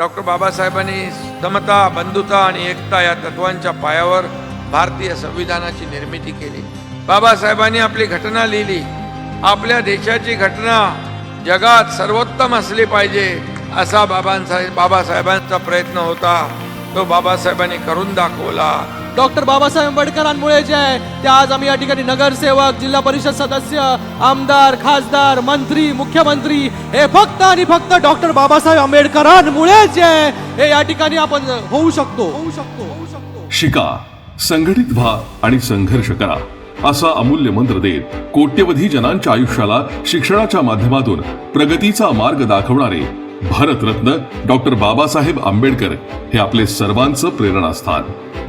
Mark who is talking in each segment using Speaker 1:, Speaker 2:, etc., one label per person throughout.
Speaker 1: Doctor बाबासाहेबांनी समता बंधुता आणि एकता या तत्वांच्या पायावर भारतीय संविधानाची निर्मिती केली. बाबासाहेबांनी आपली घटना लिहिली. आपल्या देशाची घटना जगात सर्वोत्तम असली पाहिजे असा बाबांसाहेब बाबासाहेबांचा प्रयत्न होता. तो बाबासाहेबांनी करून दाखवला.
Speaker 2: डॉक्टर बाबासाहेब आंबेडकरांमुळे जे आहे ते आज आम्ही या ठिकाणी नगरसेवक जिल्हा परिषद सदस्य आमदार खासदार मंत्री मुख्यमंत्री हे फक्त आणि फक्त डॉक्टर बाबासाहेब आंबेडकरांमुळे जे आहे हे या ठिकाणी आपण होऊ शकतो. होऊ शकतो होऊ शकतो
Speaker 3: शिका संघटित व्हा आणि संघर्ष करा असा अमूल्य मंत्र देत कोट्यवधी जनांच्या आयुष्याला शिक्षणाच्या माध्यमातून प्रगतीचा मार्ग दाखवणारे भारतरत्न डॉक्टर बाबासाहेब आंबेडकर हे आपले सर्वांचं प्रेरणास्थान.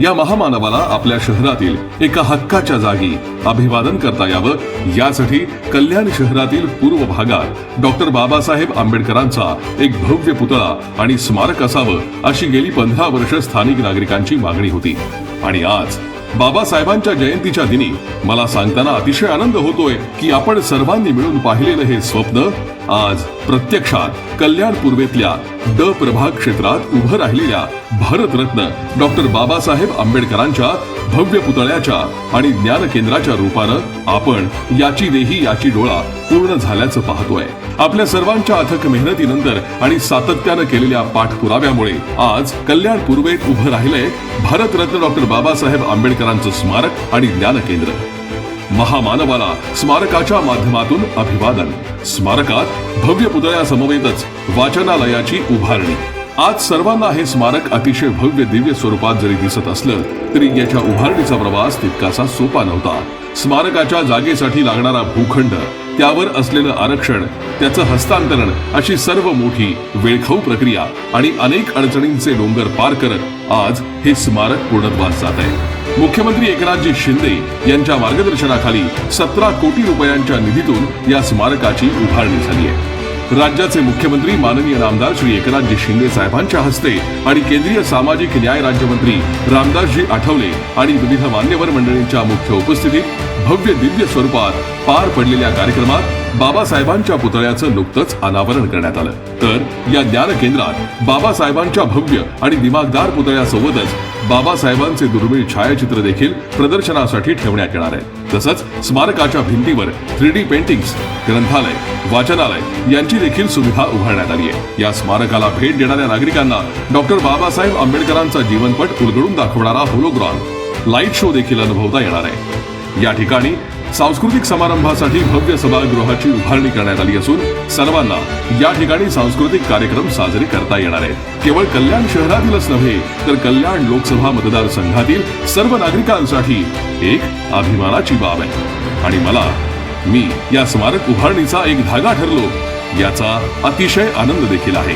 Speaker 3: या महामानवाला आपल्या शहरातील एका हक्काच्या जागी अभिवादन करता यावं यासाठी कल्याण शहरातील पूर्व भागात डॉक्टर बाबासाहेब आंबेडकरांचा एक भव्य पुतळा आणि स्मारक असावं अशी गेली पंधरा वर्ष स्थानिक नागरिकांची मागणी होती. आणि आज बाबासाहेबांच्या जयंतीच्या दिनी मला सांगताना अतिशय आनंद होतोय की आपण सर्वांनी मिळून पाहिलेलं हे स्वप्न आज प्रत्यक्षात कल्याण पूर्वेतल्या ड प्रभाग क्षेत्रात उभं राहिलेल्या भारतरत्न डॉक्टर बाबासाहेब आंबेडकरांच्या भव्य पुतळ्याच्या आणि ज्ञान केंद्राच्या रूपानं आपण याची देही याची डोळा पूर्ण झाल्याचं पाहतोय. आपल्या सर्वांच्या अथक मेहनतीनंतर आणि सातत्यानं केलेल्या पाठपुराव्यामुळे आज कल्याण पूर्वेत उभं राहिलंय भारतरत्न डॉक्टर बाबासाहेब आंबेडकरांचं स्मारक आणि ज्ञान केंद्र महामानवाला स्मारकाच्या माध्यमातून अभिवादन. स्मारकात भव्य पुतळ्यासमवेतच वाचनालयाची उभारणी. आज सर्वांना हे स्मारक अतिशय भव्य दिव्य स्वरूपात जरी दिसत असलं तरी याच्या उभारणीचा प्रवास तितकासा सोपा नव्हता. स्मारकाच्या जागेसाठी लागणारा भूखंड त्यावर असलेलं आरक्षण त्याचं हस्तांतरण अशी सर्व मोठी वेळखाऊ प्रक्रिया आणि अनेक अडचणींचे डोंगर पार करत आज हे स्मारक पूर्णत्वास जात आहे. मुख्यमंत्री एकनाथजी शिंदे यांच्या मार्गदर्शनाखाली सतरा कोटी रुपयांच्या निधीतून या स्मारकाची उभारणी झाली आहे. राज्याचे मुख्यमंत्री माननीय रामदास श्री एकनाथजी शिंदे साहेबांच्या हस्ते आणि केंद्रीय सामाजिक न्याय राज्यमंत्री रामदासजी आठवले आणि विविध मान्यवर मंडळींच्या मुख्य उपस्थितीत भव्य दिव्य स्वरूपात पार पडलेल्या कार्यक्रमात बाबासाहेबांच्या पुतळ्याचं नुकतंच अनावरण करण्यात आलं. तर या ज्ञान केंद्रात बाबासाहेबांच्या भव्य आणि दिमागदार पुतळ्यासोबतच बाबासाहेबांचे दुर्मिळ छायाचित्र देखील प्रदर्शनासाठी ठेवण्यात येणार आहे. तसंच स्मारकाच्या भिंतीवर थ्री डी पेंटिंग्स ग्रंथालय वाचनालय यांची देखील सुविधा उभारण्यात आली आहे. या स्मारकाला भेट देणाऱ्या नागरिकांना डॉक्टर बाबासाहेब आंबेडकरांचा जीवनपट उलगडून दाखवणारा होलोग्रॉन लाइट शो देखील अनुभवता येणार आहे. या ठिकाणी सांस्कृतिक समारंभासाठी भव्य सभागृहाची उभारणी करण्यात आली असून सर्वांना या ठिकाणी सांस्कृतिक कार्यक्रम साजरे करता येणार आहेत. केवळ कल्याण शहरातीलच नव्हे तर कल्याण लोकसभा मतदारसंघातील सर्व नागरिकांसाठी एक अभिमानाची बाब आहे. आणि मला मी या स्मारक उभारणीचा एक धागा ठरलो याचा अतिशय आनंद देखील आहे.